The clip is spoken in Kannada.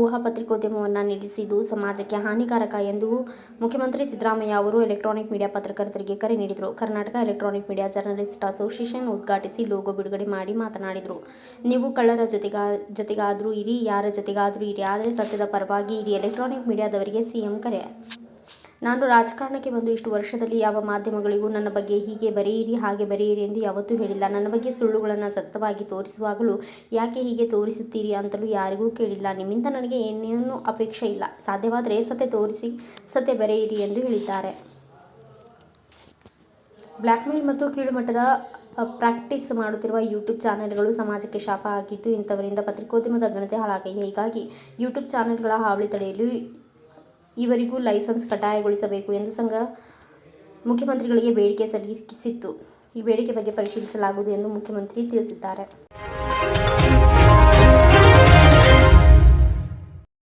ಊಹಾ ಪತ್ರಿಕೋದ್ಯಮವನ್ನು ನಿಲ್ಲಿಸಿದ್ದು ಸಮಾಜಕ್ಕೆ ಹಾನಿಕಾರಕ ಎಂದು ಮುಖ್ಯಮಂತ್ರಿ ಸಿದ್ದರಾಮಯ್ಯ ಅವರು ಎಲೆಕ್ಟ್ರಾನಿಕ್ ಮೀಡಿಯಾ ಪತ್ರಕರ್ತರಿಗೆ ಕರೆ ನೀಡಿದರು. Karnataka electronic media journalist association ಉದ್ಘಾಟಿಸಿ ಲೋಗೋ ಬಿಡುಗಡೆ ಮಾಡಿ ಮಾತನಾಡಿದರು. ನೀವು ಕಳ್ಳರ ಜೊತೆಗಾದರೂ ಇರಿ, ಯಾರ ಜೊತೆಗಾದರೂ ಇರಿ, ಆದರೆ ಸತ್ಯದ ಪರವಾಗಿ ಇರಿ. ಎಲೆಕ್ಟ್ರಾನಿಕ್ ಮೀಡಿಯಾದವರಿಗೆ ಸಿಎಂ ಕರೆ. ನಾನು ರಾಜಕಾರಣಕ್ಕೆ ಬಂದು ಇಷ್ಟು ವರ್ಷದಲ್ಲಿ ಯಾವ ಮಾಧ್ಯಮಗಳಿಗೂ ನನ್ನ ಬಗ್ಗೆ ಹೀಗೆ ಬರೆಯಿರಿ, ಹಾಗೆ ಬರೆಯಿರಿ ಎಂದು ಯಾವತ್ತೂ ಹೇಳಿಲ್ಲ. ನನ್ನ ಬಗ್ಗೆ ಸುಳ್ಳುಗಳನ್ನು ಸತ್ಯವಾಗಿ ತೋರಿಸುವಾಗಲೂ ಯಾಕೆ ಹೀಗೆ ತೋರಿಸುತ್ತೀರಿ ಅಂತಲೂ ಯಾರಿಗೂ ಕೇಳಿಲ್ಲ. ನಿಮ್ಮಿಂದ ನನಗೆ ಏನೇನೂ ಅಪೇಕ್ಷೆ ಇಲ್ಲ. ಸಾಧ್ಯವಾದರೆ ಸತ್ಯ ತೋರಿಸಿ, ಸತ್ಯ ಬರೆಯಿರಿ ಎಂದು ಹೇಳಿದ್ದಾರೆ. ಬ್ಲ್ಯಾಕ್ಮೇಲ್ ಮತ್ತು ಕೀಳುಮಟ್ಟದ ಪ್ರಾಕ್ಟೀಸ್ ಮಾಡುತ್ತಿರುವ ಯೂಟ್ಯೂಬ್ ಚಾನೆಲ್ಗಳು ಸಮಾಜಕ್ಕೆ ಶಾಪ ಆಗಿದ್ದು, ಇಂಥವರಿಂದ ಪತ್ರಿಕೋದ್ಯಮದ ಘನತೆ ಹಾಳಾಗಿದೆ. ಹೀಗಾಗಿ ಯೂಟ್ಯೂಬ್ ಚಾನೆಲ್ಗಳ ಹಾವಳಿ ತಡೆಯಲು ಈವರೆಗೂ ಲೈಸೆನ್ಸ್ ಕಡ್ಡಾಯಗೊಳಿಸಬೇಕು ಎಂದು ಸಂಘ ಮುಖ್ಯಮಂತ್ರಿಗಳಿಗೆ ಬೇಡಿಕೆ ಸಲ್ಲಿಸಿತ್ತು. ಈ ಬೇಡಿಕೆ ಬಗ್ಗೆ ಪರಿಶೀಲಿಸಲಾಗುವುದು ಎಂದು ಮುಖ್ಯಮಂತ್ರಿ ತಿಳಿಸಿದ್ದಾರೆ.